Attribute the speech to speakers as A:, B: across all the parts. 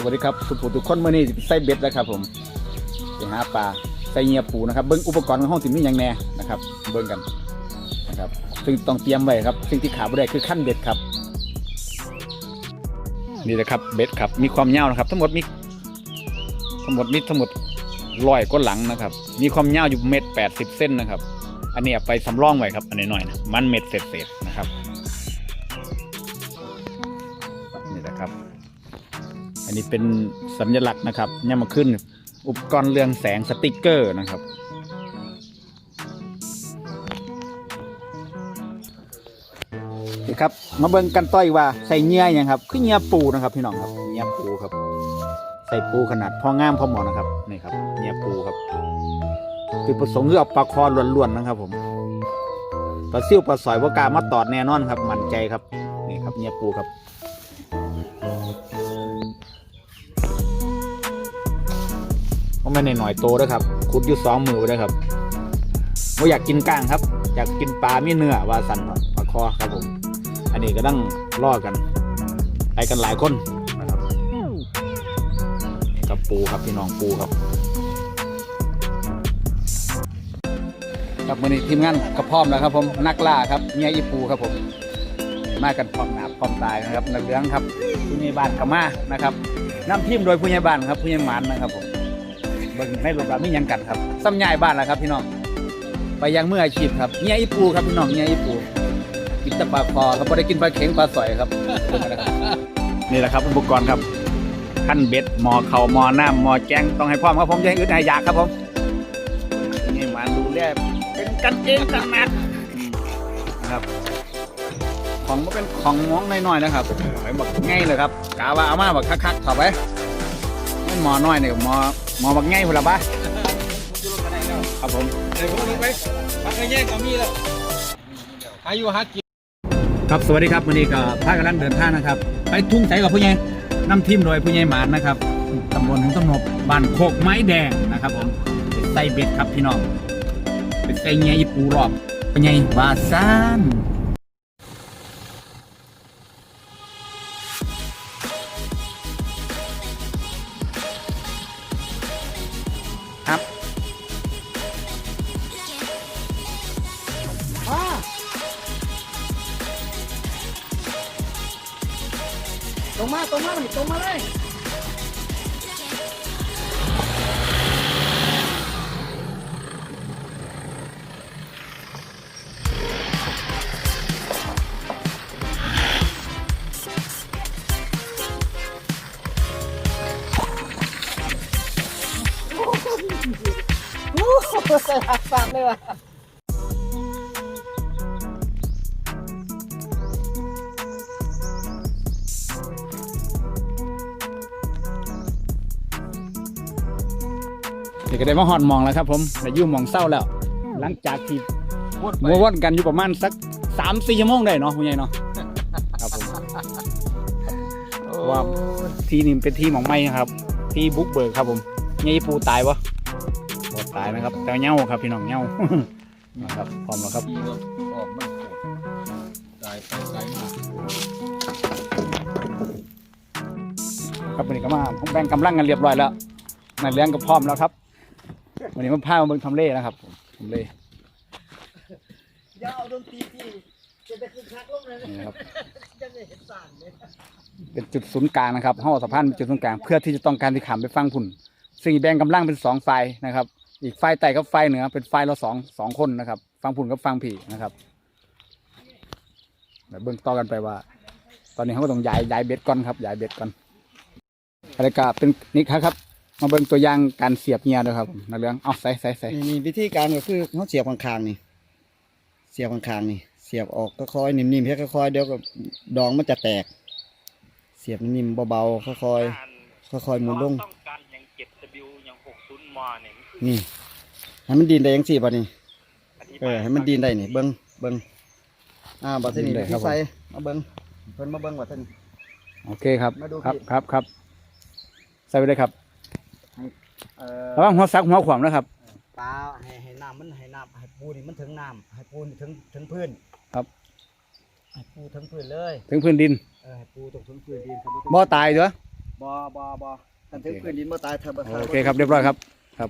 A: สวัสดีครับสุภูทุกคนเมื่อนี้ใส่เบ็ดแล้วครับผมไปหาปลาใส่เงียปูนะครับเบิ้งอุปกรณ์ของห้องสิมีอย่างแน่นะครับเบิ้งกันนะครับซึ่งต้องเตรียมไว้ครับ สิ่งที่ขาดไม่ได้คือขั้นเบ็ดครับ นี่แหละครับเบ็ดครับมีความยาวนะครับ ทั้งหมดมีทั้งหมดมีทั้งหมดร้อยก้นหลังนะครับ มีความยาวอยู่เม็ดแปดสิบเส้นนะครับ อันนี้ไปสำรองไว้ครับอันนี้หน่อยนะมันเม็ดเศษๆนะครับ อันนี้เป็นสัญลักษณ์นะครับเนี่ยมาขึ้น อุปกรณ์เรืองแสงสติกเกอร์นะครับนี่ครับ มาเบิ่งกันต่อยว่าใส่เงี้ยยังครับคือเงี้ยปูนะครับพี่น้องครับเงี้ยปูครับ ใส่ปูขนาดพองามพอเหมาะนะครับนี่ครับเงี้ยปูครับจุดประสงค์คือเอาปลาคอล้วนๆนะครับ ผมปลาซิ่วปลาสอยปลากามาตอดแน่นอนครับ มั่นใจครับนี่ครับเงี้ยปูครับ ราะไม่ในหน่อยโตด้วยครับคุดอยู่สองมือด้วยครับว่าอยากกินก้างครับ อยากกินปลามีเนื้อว่าสันปลาคอครับผม อันนี้ก็ต้องล่อกัน ไปกันหลายคนนะครับนี่ครับปูครับพี่น้องปูครับครับวันนี้ทีมงานกระพร้อมแล้วครับผมนักล่าครับเมียอีปูครับผมมากันพร้อมหนาพร้อมตายนะครับนักเลี้ยงครับผู้ใหญ่บ้านกมานะครับนำทีมโดยผู้ใหญ่บ้านครับผู้ใหญ่หมานนะครับผม เบิ่งในรถแบบไม่ยังกันครับซ้ำยายบ้านแล้วครับพี่น้องไปยังเมืออาชีพครับเงียอีปูครับพี่น้องเงียอีปูกินแตะปลาคอครับไม่ได้กินปลาเข็งปลาสอยครับ นี่แหละครับอุปกรณ์ครับขั้นเบ็ดหมอเข่ามอหน้ำหมอแกงต้องให้พร้อมครับผมจะให้อึดให้ยากครับผมนี่มาดูแลเป็นกันเองขนาดอืมนะครับ ของมันเป็นของม้องน้อยๆนะครับไอ้บอกง่ายเลยครับกาว่าเอามาแบบคักๆเข้าไปไม่หมอน้อยเนี่ยหมอ หมอบักง่ายพุ่นละปะครับผม
B: เดี๋ยวผมลงไปพักแย่งกับมีแล้วอายุหากิน
A: ครับสวัสดีครับวันนี้ก็พากันลังเดินทางนะครับ ไปทุ่งใสกับผู้ใหญ่นำทีมโดยผู้ใหญ่หมานนะครับตำบลถึงตำนบบ้านโคกไม้แดงนะครับผมเป็นไส้เบ็ดครับพี่น้องเป็นไส้เงี้ยอีปูรอบผู้ใหญ่วาซาน
B: ตรงมาตรงม
A: ได้มาหอนหมองแล้วครับ ผมได้อยู่หมองเศร้าแล้ว หลังจากที่มัวว่อนกันอยู่ประมาณสักสามสี่ชั่วโมงได้เนาะคุณยายเนาะครับผมว่าที่นี่เป็นที่หมองไม้นะครับ ที่บุกเบิกครับผมยายปูตายวะบ่ตายนะครับ แต่เหงาครับพี่น้องเหงานะครับพร้อมแล้วครับ
B: ขี่รถออกมันโคตรตายไปไกลมาก
A: ครับวันนี้ก็มาผมแบ่งกำลังกันเรียบร้อยแล้วนายเลี้ยงก็พร้อมแล้วครับ วันนี้มาพามาเบิ่งทำเล่นะครับผมทำเล่
C: อย่าเอาดนตรีที่จะไปคึกคักลงเลยนะ
A: นี่นะครับ
C: จะได้เห็นสารเลย
A: เป็นจุดศูนย์กลางนะครับห้องสะพานเป็นจุดศูนย์กลางเพื่อที่จะต้องการที่ขามไปฟังพุ่น ซึ่งแบ่งกำลังเป็นสองฝ่ายนะครับ อีกฝ่ายใต้กับฝ่ายเหนือเป็นฝ่ายละสองสองคนนะครับ ฟังพุ่นกับฟังผีนะครับเดี๋ยวเบิ่งต่อกันไปว่า ตอนนี้เขาก็ต้องย้ายย้ายเบ็ดก่อนครับย้ายเบ็ดก่อนอะไรก็เป็นนี่ครับครับ มาเบิ่งตัวอย่างการเสียบเงียด้วยครับนักเรื่องเอาใส่ใส่ใส่
C: นี่นี่วิธีการก็คือเขาเสียบข้างๆนี่ เสียบข้างๆนี่ เสียบออกก็ค่อยๆนิ่มๆแค่ค่อยๆเดี๋ยวก็ดองมันจะแตก เสียบนิ่มๆเบาๆค่อยๆค่อยๆหมุนลง
D: ต้องการอย่าง 7W อย่าง60มาเนี่ยมันคือ
C: นี่ให้มันดินได้ยังสี่ป่ะนี่
D: อธิ
C: เอบาอยให้มันดินได้นี่เบิ้งเบิ้งอ่าบัดนี้วิธีใส่มาเบิ้งเพิ่นมาเบิ้งบัดนี้
A: โอเคครับ
C: มาดู
A: ครับ
C: พี่
A: ครับครับใส่ไปเลยครับ
C: เอ่อ
A: ระวังหัวซักหัวขวางนะครับ
C: ปลาให้ให้น้ำมันให้น้ำให้ปูนี่มันถึงน้ำให้ปูนี่ถึงถึงพื้น
A: ครับ
C: ให้ปูถึงพื้นเลย
A: ถึงพื้นดิน
C: เออให้ปูตกถึงพื้นดินครับ
A: บ่ตายเด้อ
C: บ่บ่บ่ทันถึงพื้นดินบ่ตายถ้าบ่
A: โอเคครับเรียบร้อยครับ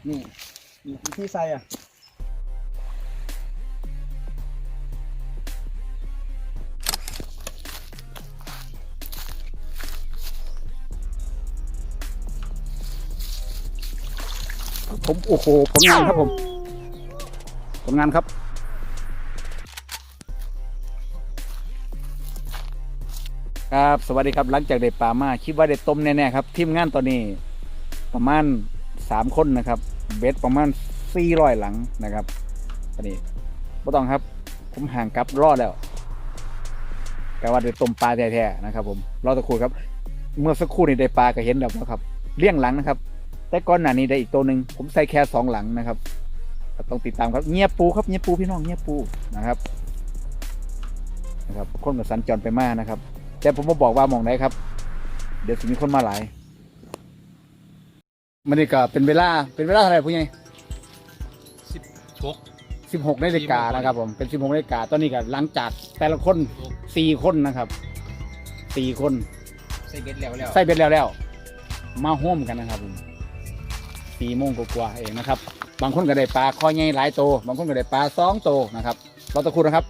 C: นี่นี่วิธีใส่อะ
A: ผมโอ้โหผลงานครับผมผลงานครับครับ สวัสดีครับหลังจากได้ปลามาคิดว่าได้ต้มแน่ๆครับทีมงานตอนนี้ประมาณสามคนนะครับเบ็ดประมาณสี่ร้อยหลังนะครับตอนนี้ไม่ต้องครับ ผมห่างกลับรอดแล้วกะว่าได้ต้มปลาแท้ๆนะครับ ผมรอสักครู่ครับ เมื่อสักครู่นี้ได้ปลาก็เห็นแล้วนะครับ เลี้ยงหลังนะครับ แต่ก่อนหน้านี้ได้อีกตัวหนึ่งผมใส่แค่สองหลังนะครับก็ต้องติดตามครับเงียบปูครับเงียบปูพี่น้องเงียบปูนะครับนะครับคนกับสัญจรไปมากนะครับ แต่ผมมาบอกว่าหมองไหนครับ เดี๋ยวจะมีคนมาหลายมันนี่ก็เป็นเวลาเป็นเวลาเท่าไหร่ผู้ใหญ่
B: สิบชก
A: สิบหกนาฬิกานะครับ ผมเป็นสิบหกนาฬิกาตอนนี้ก็หลังจากแต่ละคนสี่คนนะครับสี่คน
B: ใส่เบ็ดแล้วแล้ว
A: ใส่เบ็ดแล้วแล้วมาห่วมกันนะครับผม สี่โมงกว่าๆเองนะครับ บางคนก็ได้ปลาคอใหญ่หลายโตวบางคนก็ได้ปลาสองโตวนะครับเราตะคุนะครับ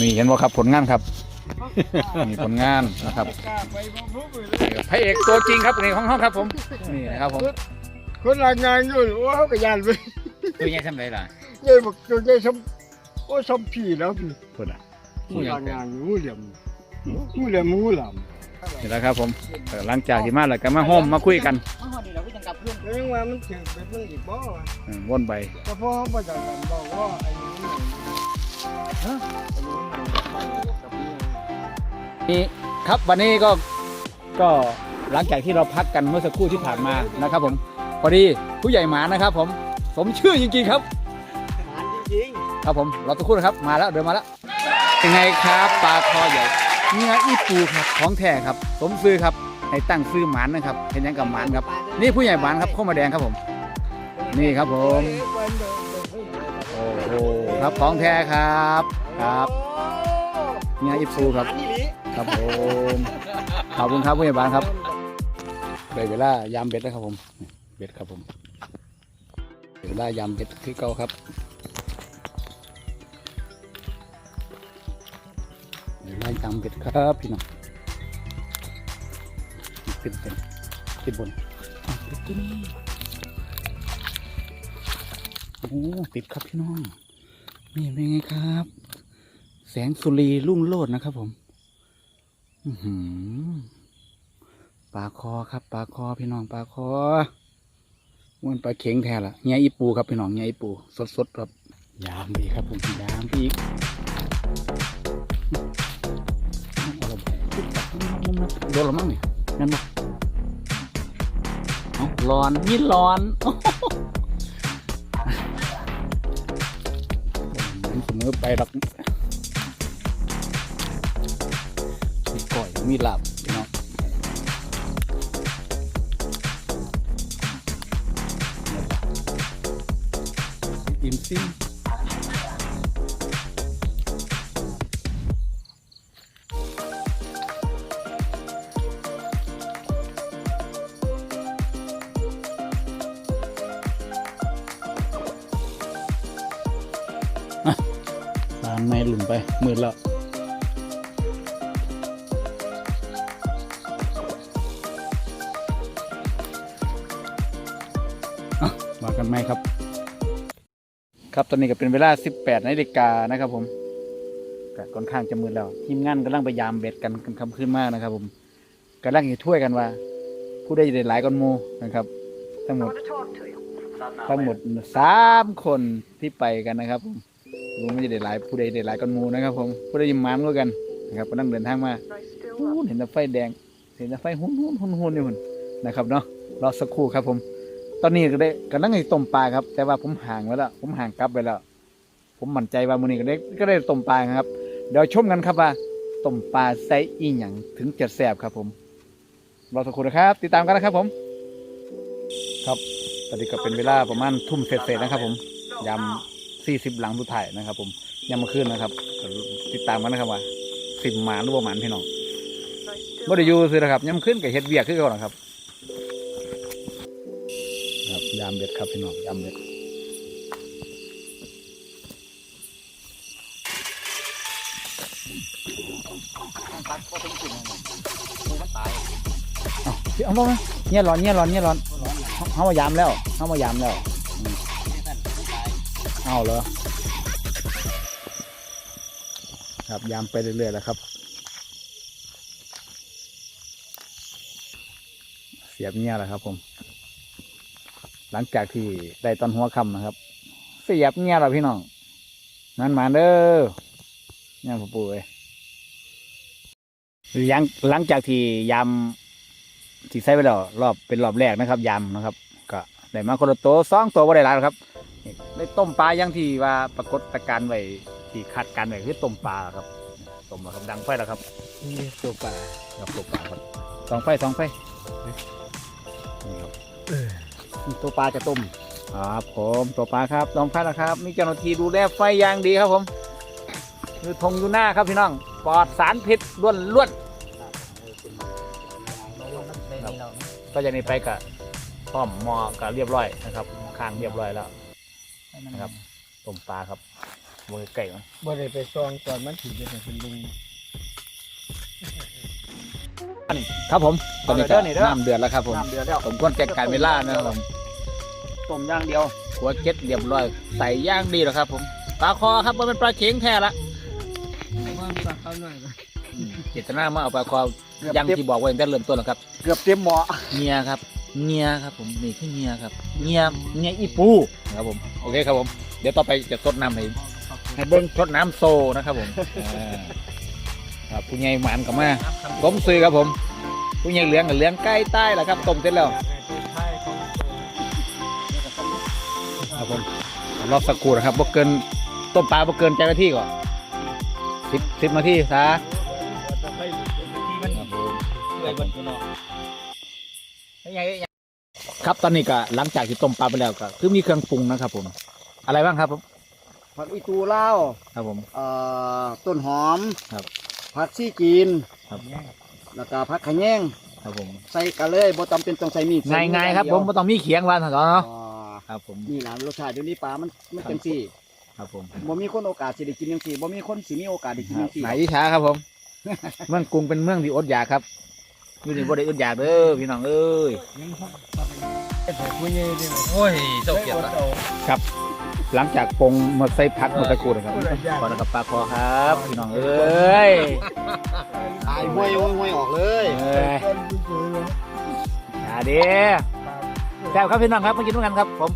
A: นี่เห็นว่าครับผลงานครับนี่ผลงานนะครับพระเอกตัวจริงครับนี่ของห้องครับ ผม นี่นะครับผม
E: คนรายงานอยู่ว่าเขาก็ยานไป
B: ตัวใหญ่ทำไรล่ะ
E: เย้บอกตัวเย้ซ้ำโอ้ซ้ำผีแล้วพี่
A: พูดอะ
E: ผู้รายงานงูเหลี่ยมงูเหลี่ยมงูหลาม
A: นี่แหละครับผมเออหลังจากที่มาแล้วก็มาห่มมาคุยกัน
E: แล้วยังว่ามันถึงไปมันอีกบ่
A: เออวนไป
E: แต่พอเขาประจันบอกว่าไอ้นี่ฮะ
A: นี่ครับวันนี้ก็ก็หลังจากที่เราพักกันเมื่อสักครู่ที่ผ่านมานะครับ ผมพอดีผู้ใหญ่หมานะครับ ผมสมชื่อจริงๆครับ
C: หานจริง
A: ครับผมเราตะครู่นะครับมาแล้วเดินมาแล้วยังไงครับปลาคอใหญ่เนื้ออีปูครับของแท้ครับ สมซื้อครับ ให้ตั้งซื้อหมานนะครับเห็นยังกับหมานครับ นี่ผู้ใหญ่หมานครับข้าวมาแดงครับผม นี่ครับผมโอ้โหครับของแท้ครับครับเนื้ออีปูครับ ครับผมขอบคุณครับผู้ใหญ่บ้านครับได้เวลายามเบ็ดแล้วครับผม เบ็ดครับผมเวลายามเบ็ดคือเก่าครับเวลายามเบ็ดครับพี่น้อง ติดเป็นติดบนติดนี่โอ้ติดครับพี่น้อง นี่เป็นไงครับ แสงสุรีรุ่งโรจน์นะครับผมหือปลาคอครับปลาคอพี่น้องปลาคอมันปลาเข็งแท้ละเงี้ยอีปูครับพี่น้องเงี้ยอีปูสดสดๆครับยามอีครับผมยามอีกโดนละมั้งนี่ยนั่นบ่เอา ร้อนมีร้อนมันเสมอไปหรอกมีก่อยมีหลับเนาะอิ่มซิ่งามไม่หลุมไปมืดแล้วมากันไหมครับ ครับตอนนี้ก็เป็นเวลา 18นาฬิกานะครับผมก็ค่อนข้างจะมืดแล้วทีมงานกำลังพยายามเบ็ดกันกันคำขึ้นมากนะครับ ผมกำลังจะช่ถ้วยกันว่า ผู้ได้ได้หลายก้อนหมูนะครับ ทั้งหมดทั้งหมดสามคนที่ไปกันนะครับผม รู้ไม่ได้หลายผู้ใดได้หลายก้อนมูนะครับ ผมผู้ใดยิ้มมานด้วยกันนะครับกำลังเดินทางมาเห็นแต่ไฟแดง เห็นแต่ไฟหุ่นหุ่นหุ่นหุ่นนี่หุ่นนะครับเนาะรอสักครู่ครับผม ตอนนี้ก็ได้กำลังจะต้มปลาครับ แต่ว่าผมห่างไว้แล้วผมห่างกลับไปแล้ว ผมมั่นใจว่ามื้อนี้ก็ได้ก็ได้ต้มปลาครับเดี๋ยวชมกันครับว่าต้มปลาใส่อีหยังถึงจะแซ่บครับผมรอสักครู่นะครับ ติดตามกันนะครับผม ครับตอนนี้ก็เป็นเวลาประมาณทุ่มเศษๆนะครับ ผมยำ สี่สิบหลังสุดท้ายนะครับ ผมยำมาขึ้นนะครับติดตามกันนะครับว่าสิบหมานหรือว่าหมานพี่น้องบ่ได้อยู่ซื้อนะครับย้ำขึ้นกับเฮ็ดเวียกคือเก่านะครับครับยามเบ็ดครับพี่น้องยามเบ็ดเอาเอาบ่ไหมเนี่ยร้อนเนี่ยร้อนเนี่ยร้อนเฮาเฮามายามแล้วเฮามายามแล้ว เอาเหรอครับยามไปเรื่อยๆแล้วครับ เสียบเงี้ยแหละครับ ผม หลังจากที่ได้ตอนหัวค่ำนะครับ เสียบเงี้ยแล้วพี่น้องนั่นมาเด้อเนี่ยพ่อปู่เอ้ยหลังหลังจากที่ยำที่ใส่ไปแล้วรอบเป็นรอบแรกนะครับยำนะครับ ก็ได้มาคนละโตสองตัวว่าได้หลายครับ นี่ได้ต้มปลาอย่างที่ว่าปรากฏการณ์ไว้ที่คาดการณ์ไว้คือต้มปลาครับต้มแล้วครับดังไฟแล้วครับ
E: นี่ตัวป่า
A: ครับต้มปลาครับสองไฟสองไฟนี่ครับ
C: ตัวปลาจะต้ม
A: ครับผมตัวปลาครับลองพัดนะครับมีเจ้าหน้าที่ดูแลไฟอย่างดีครับผมคือธงอยู่หน้าครับพี่น้องปลอดสารพิษล้วนล้วนๆก็จะนี่ไปกับพร้อมหมอกับเรียบร้อยนะครับข้างเรียบร้อยแล้ว นะครับต้มปลาครับบนไก่มัน
E: บ่ได้ไปซองตอนมันถึงจะเป็นลุง
A: ครับผมตอนนี้ก็
C: เอาเลยเด้อนี่เด้อ
A: น้ำเดือดแล้วครับผม
C: น้ำเดือดแล้ว
A: ผมควรแก้การเวลานะครับผม
C: ต้มอย่างเดียว
A: หัวเก็ดเรียบร้อยใส่ย่างดีแล้วครับ ผมปลาคอครับมันเป็นปลาเข็งแท้ละ
E: ว่าฝากเขาหน่อยนะ
A: เจตนามาเอาปลาคอยังที่บอกไว้ตั้งแต่เริ่มต้นแล้วครับ
C: เกือบเต็มหม้อ
A: เงียครับ เงียครับผมนี่คือเงียครับเงียเงียอีปูครับผมโอเคครับผมเดี๋ยวต่อไปจะทดน้ำให้ให้เบิ้งทดน้ำโซนะครับผมอ่าครับผู้ใหญ่หมานกับมาต้มซุยครับผม ผู้ใหญ่เหลืองกับเหลืองใกล้ใต้แล้วครับต้มเสร็จแล้วครับผมรอบสักครู่นะครับบ่เกินต้มปลาบ่เกินใจนาทีก่อนสิบสิบนาทีซะครับผม
B: เลยมันตัวเนาะ
A: ครับ ตอนนี้ก็หลังจากที่ต้มปลาไปแล้วก็คือมีเครื่องปรุงนะครับ ผม อะไรบ้างครับผม
C: ผักอีตูเล่าว
A: ครับผม
C: เอ่อต้นหอม
A: ครับ
C: ผักซี่จีน
A: ครับ
C: แล้วก็ผักขะแยง
A: ครับผม
C: ใส่กันเลยบ่จำเป็นต้องใส่มีด
A: ง่ายง่ายๆครับ ผมไม่ต้องมีเขียงวานถอน
C: อ๋
A: เนาะ
C: อ
A: ครับผม
C: นี่ล่ะรสชาติเดี๋ยวนี้ปลามันมันจังซี่
A: ครับผม
C: บ่มีคนโอกาสสิได้กินจังซี่บ่มีคนสิมีโอกาสได้กินจังซี่
A: ไหนวิชาครับผม เมืองกรุงเป็นเมืองที่อดอยากครับ อยู่นี่บ่ได้อดอยากเด้อพี่น้องเอ้ย
E: ผู้ใหญ่ดิ
B: โอ้ยเจ้าเกียรติละ
A: หลังจากปรุงมาใส่ผักมาตะกรูดนะครับขอนะครับปลาคอครับ พี่น้องเอ้ย
C: ตายห้วยห้วยห้วยออกเลย
A: เอ้ยอย่าเด้แซ่บครับพี่น้องครับมากินด้วยกันครับ ผม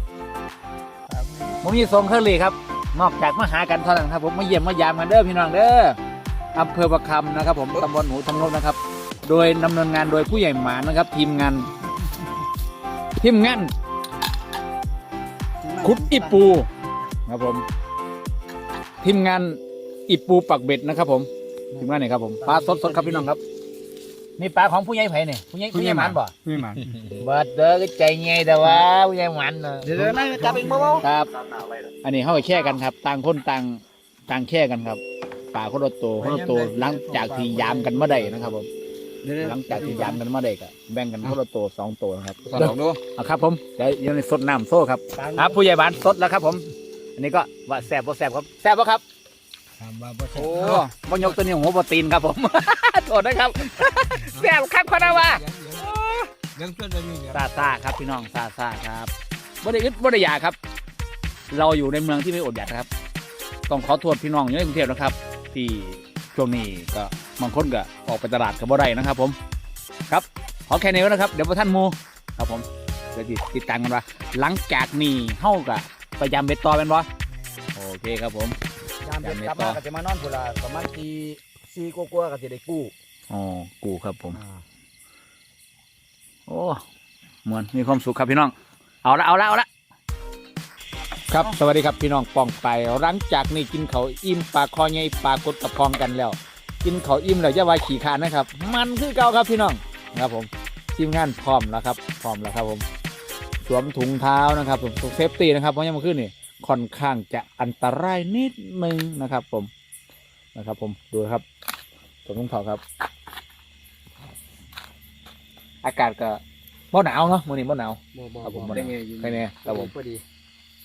A: ผมมีทรงเครื่องรีครับ นอกจากมาหากันเท่านั้นครับ ผมมาเยี่ยมมายามกันเด้อพี่น้องเด้ออำเภอประคำนะครับ ผมตำบลหูทำนบนะครับ โดยดำเนินงานโดยผู้ใหญ่หมานะครับ ทีมงานทีมงานคุดอิปูครับผม ทีมงานอิปูปักเบ็ดนะครับ ผมทีมงานไหนครับผมปลาสดสดๆครับพี่น้องครับนี่ปลาของผู้ใหญ่ไผ่เนี่ยผู้ใหญ่ผู้ใหญ่หมันบ่
E: ไม่มัน
A: เบิดเด้อก็ใจไงแต่ว่าผู้ใหญ่หมันเนอะ
C: เดี๋ยวๆนั่งจับเองเบา
A: ครับ อันนี้เข้าไปแค่กันครับ ต่างคนต่างต่างแค่กันครับป่าคนละโตวคนละโตวหลังจากที่ยามกันเมื่อใดนะครับผม
C: ๆ เดี๋ยว
A: หลังจากที่ยามกันเมื่อใดก็แบ่งกันคนละโตวสองโตวนะครับ
B: สอนดู
A: เอาครับผมเดี๋ยวยังในสดน้ำโซ่ครับครับผู้ใหญ่บ้านสดแล้วครับผม อันนี้ก็ว่าแซ่บบ่แซ่บครับแซ่บบ่ครับ
E: ถามว่าบ่ใช่
A: โอ้บ่ยกตัวนี้หัวโปรตีนครับผมโทษนะครับแซ่บครับคนนะว่า
E: ยังเพื่อนเรามีเนี่ย
A: ซาซาครับพี่น้องซาซาครับบ่ได้อึดบ่ได้อยากครับ เราอยู่ในเมืองที่ไม่อดอยากนะครับ ต้องขอโทษพี่น้องอยู่ในกรุงเทพนะครับที่ ช่วงนี้ก็บางคนก็ออกไปตลาดกับบ่ได้นะครับ ผม ครับขอแค่นี้ก่อนนะครับ เดี๋ยวพอท่านหมูครับผมเดี๋ยวติดติดตามกันว่า หลังจากนี้เฮากับพยายามเบ็ดต่อเป็นบ่โอเคครับผม
C: ยามเย็นกลับมาก็จะมานอนพุ่นละประมาณตีสี่กว่าๆก็จะได้กู้
A: อ๋อกูครับผม โอ้เหมือนมีความสุขครับพี่น้อง เอาละเอาละเอาละ ครับสวัสดีครับพี่น้องปองไปหลังจากนี้กินเขาวอิ่มปลาคอใหญ่ปลากดกระพองกันแล้ว กินเขาวอิ่มแล้วจะวายขี่ขานนะครับ มันคือเก่าครับพี่น้องนะครับผมทีมงานพร้อมแล้วครับ พร้อมแล้วครับผม สวมถุงเท้านะครับผมเซฟตี้นะครับเพราะยังมาขึ้นนี่ค่อนข้างจะอันตรายนิดนึงนะครับ ผมนะครับ ผมดูครับสวมถุงเท้าครับ อากาศก็บ่หนาวเนาะมื้อนี้บ่หนาว
E: บ่บ่
A: ครับผม
E: ได้ไงอยู่
A: ใครแน่ครับผม
E: พอดี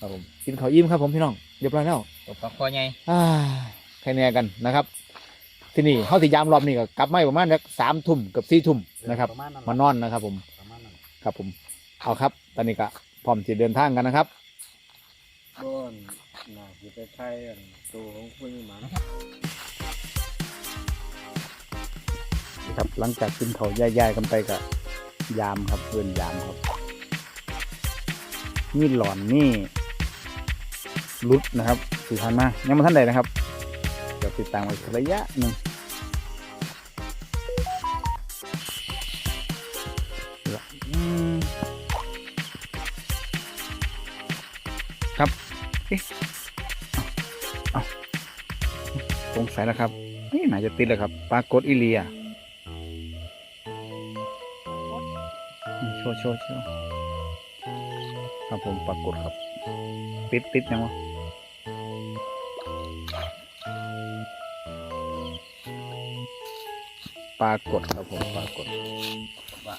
A: ครับผมกินข้าวอิ่มครับผมพี่น้องเรียบร้อยแล้ว
B: ตบปลาคอใหญ่
A: อ่าใครแน่กันนะครับ ที่นี่เฮาสิยามรอบนี้ก็กลับมาประมาณสักสามทุ่มกับสี่ทุ่มนะครับ
C: ประมาณนั้น
A: มานอนนะครับ ผม
C: ประมาณนั้น
A: ครับผมเอาครับ ตอนนี้ก็พร้อมที่เดินทางกันนะครับ
E: บ่อนน่าสิไปไทยอันตัวของคุณหมา
A: ครับหลังจากกินเขาวย่ายๆกันไปกับยามครับเพื่อนยามครับ นี่หลอนนี่ รุดนะครับสี่พันมายังม่ท่านใดนะครับ เดี๋ยวติดตามไว้สักระยะหนึ่งครับเอ๊ะเอาเอาสงสัยแล้วครับนี่น่าจะติดแล้วครับ ปรากฏอิเลียโชว์โชว์โชว์ครับผมปรากฏครับ ติดติดยังวะ ปรากฏครับผมปรากฏว่า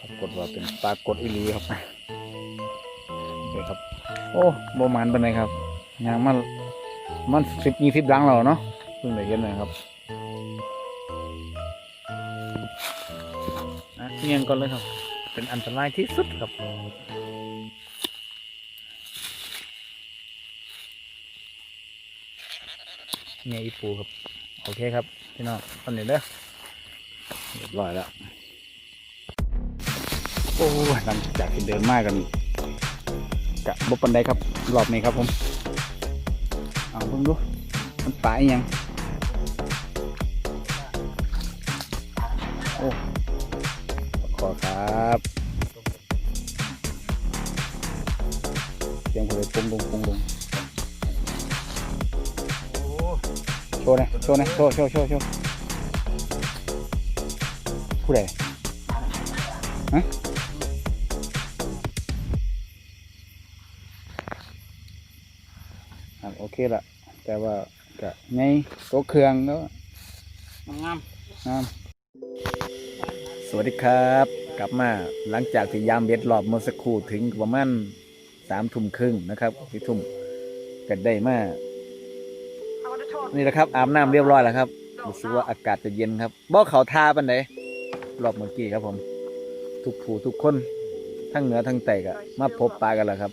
A: ปรากฏว่าเป็นปรากฏอีลีครับนี่ครับ โอ้โบมันเป็นไงครับยางมันมันสิบยี่สิบดังแล้วเนาะเพิ่งได้เห็นเลยครับอะเงียงก่อนเลยครับ เป็นอันตรายที่สุดครับเงียอีปูครับ โอเคครับพี่น้องตอนนี้เด้อเรียบร้อยแล้ว โอ้ยหลังจากที่เดินมากกันกะบปันไดครับรอบนี้ครับผม เอาเพิ่งดู มันป่าอีหยังโอ้ขอครับเสียงคนเลยปุ้งลงปุ้งลง โชว์หนะโชว์หนะโชว์โชว์โชว์โชว์ผู้ใดฮะอะโอเคละแต่ว่าก็ไงโต๊ะเครื่องแล้ว
E: งาม
A: น้ำสวัสดีครับ กลับมาหลังจากที่ยามเบ็ดรอบเมื่อสักครู่ถึงประมาณสามทุ่มครึ่งนะครับที่ทุ่มกันได้มา นี่แหละครับอาบน้ำเรียบร้อยแล้วครับรู้สึกว่าอากาศจะเย็นครับบ่เขาทาปันไหนรอบเมื่อกี้ครับผม ทุกผู้ทุกคนทั้งเหนือทั้งใต้ก็มาพบปากันแล้วครับ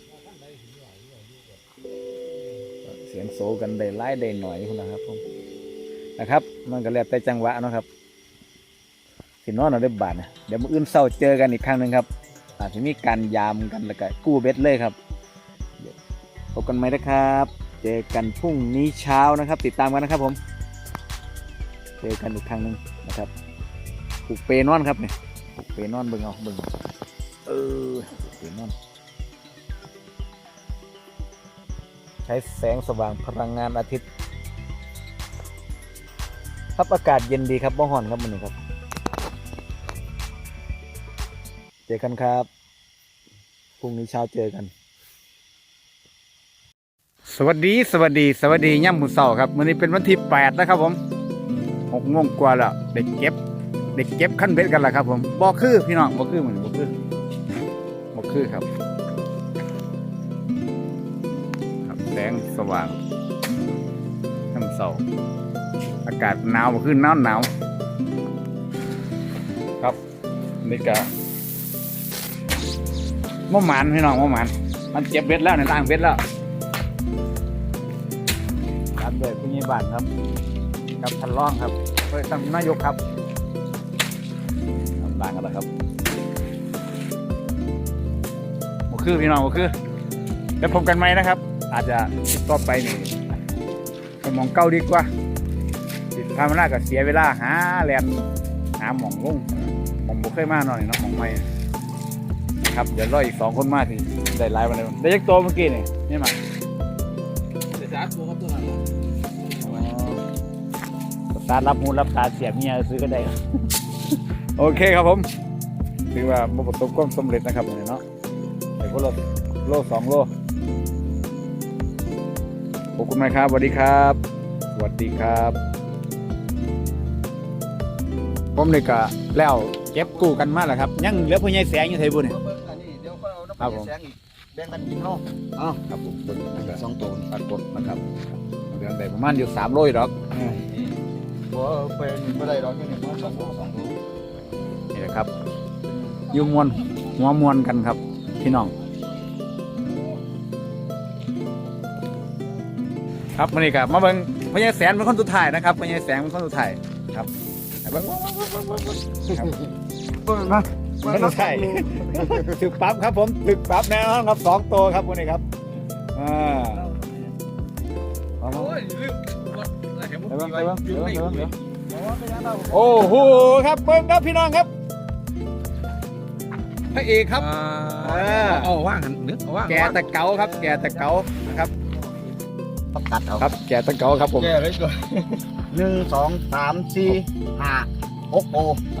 A: เสียงโซกันได้ไล่ได้หน่อยคุณนะครับผมนะครับ มันก็แล้วแต่จังหวะนะครับสินอนเอาได้บาทนะเดี๋ยวมื้ออื่นเศร้าเจอกันอีกครั้งหนึ่งครับ อาจจะมีการยามกันแล้วก็กู้เบ็ดเลยครับพบกันไหมนะครับ เจอกันพรุ่งนี้เช้านะครับ ติดตามกันนะครับผม เจอกันอีกครั้งหนึ่งนะครับผูกเปนอนครับเนี่ยผูกเปนอนเบิ่งเอาเบิ่งเออเปนอน ใช้แสงสว่างพลังงานอาทิตย์ ครับอากาศเย็นดีครับบ่ฮ้อนครับมันนี้ครับ เจอกันครับพรุ่งนี้เช้าเจอกัน สวัสดีสวัสดีสวัสดีย่ำหมูเสาครับวันนี้เป็นวันที่แปดแล้วครับผมหกโมงกว่าแล้วเด็กเก็บ เด็กเก็บขั้นเบ็ดกันแล้วครับ ผมบ่คือพี่น้องบ่คือเหมือนบ่คือบ่คือครับ ครับแสงสว่างย่ำเสาอากาศหนาวขึ้นหนาวหนาวครับนี่ก็มะหมานพี่น้องมะหมานมันเจ็บเบ็ดแล้วในล่างเบ็ดแล้ว โดยผู้ใหญ่บ้านครับ กับทันร่องครับโดยท่านนายกครับทำล่างกันแล้วครับโมคือพี่น้องโมคือเดี๋ยวพบกันไหมนะครับ อาจจะคลิปต่อไปนี่ไปหมองเก้าดีกว่าสิทำหน้าก็เสียเวลาหาแลนหาหมองลงหมองบุเคยมาหน่อยเนาะหมองใหม่นะครับเดี๋ยวรออีกสองคนมาที่ได้ไลฟ์วันนี้ได้ยักตัวเมื่อกี้นี่นี่มา
B: เดี๋ยวจะตัวครับตัวนั้น
A: อ๋อส ตาร์ทรับมูลรับตาเสียบเมียซื้อก็ได้ โอเคครับผมถือว่าบ่ประสบความสำเร็จนะครับวันนี้เนาะไอ้คนละโลสองโลขอบคุณมากครับสวัสดีครับ สวัสดีครับผมนี่ก็แล้วเก็บกู้กันมาแล้วครับ ยังเหลือพ่อใหญ่แสงอยู่ไทยบุญนี่
C: เบิ่งอันนี้เดี๋ยวค่อยเอาน้ำ
A: ครับ
C: ไป
A: ผม
C: แสงอีกแบ่งกันกินเนาะเอ้า
A: ครับผมเบิ่งนี่ก็
C: สองตัวนี่
A: ปรากฏนะครับเดือนใดประมาณอยู่3โลอยู่ดอก
C: บ่เป็นบ่ได้ดอกนี่นี่มันสองตัวสองตัว
A: นี่แหละครับอยู่มวนหัวมวนกันครับ พี่น้อง ครับมันนี่ก็มาเบิ่งพญาแสนเป็นคนสุดท้ายนะครับพญาแสนเป็นคนสุดท้ายครับเบิ่งครับ
C: เบิ่งนะ
A: คนสุดท้ายถึกปั๊บครับผมถึกปั๊บแน่นอนครับสองตัวครับวันนี้ครับอ่าเอามา
B: โอ้ยลืม ว่าเห็น
A: ไป
B: มัน
A: เบิ่ง
B: มี
A: ไป
B: ไว้
A: เบิ่ง
B: ลื
A: ไป
B: ม
A: เบิ่ง
B: ไม่
A: ไป
B: อยู่
A: เบิ่งโอ้โหครับเบิ่งครับพี่น้องครับพระเอกครับ
B: อ่าเอาว่างหันนึกเอาว่าง
A: แกตะเกาครับ แกตะเกานะครับ
C: ต้องตัดเอา
A: ครับ แกตะเกาครับผม
B: แกเลยก่อน
C: หนึ่งสองสามสี่ห้าหกโอ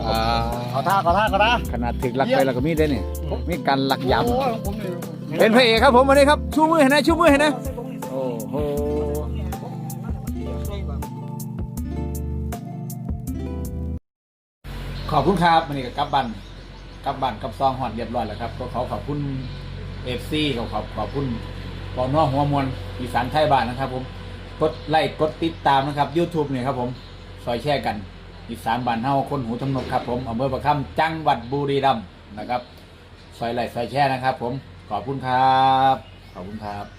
B: อ่า
C: เอาท่าเอาท่าก็ได้
A: ขนาดถึกลักไปแล้วก็มีได้เนี่ยมีการลักย
C: โอ้ยผมนี่ำ
A: เป็นพระเอกครับผมวันนี้ครับชูมือเห็นไหมชูมือเห็นไหม ขอบคุณครับวันนี้ก็กลับบันกลับบันกับซองหอดเรียบร้อยแล้วครับ ก็ขอขอบคุณเอฟซีขอขอบขอบคุณปอนอหัวมวลอีสานไทยบ้านนะครับผมกดไลค์กดติดตามนะครับ YouTube เนี่ยครับผมซอยแช่กันอีสานบ้านเฮาคนหูทำนกครับผมอำเภอประคำจังหวัดบุรีรัมย์นะครับซอยไหลซอยแช่นะครับ ผมขอบคุณครับขอบคุณครับ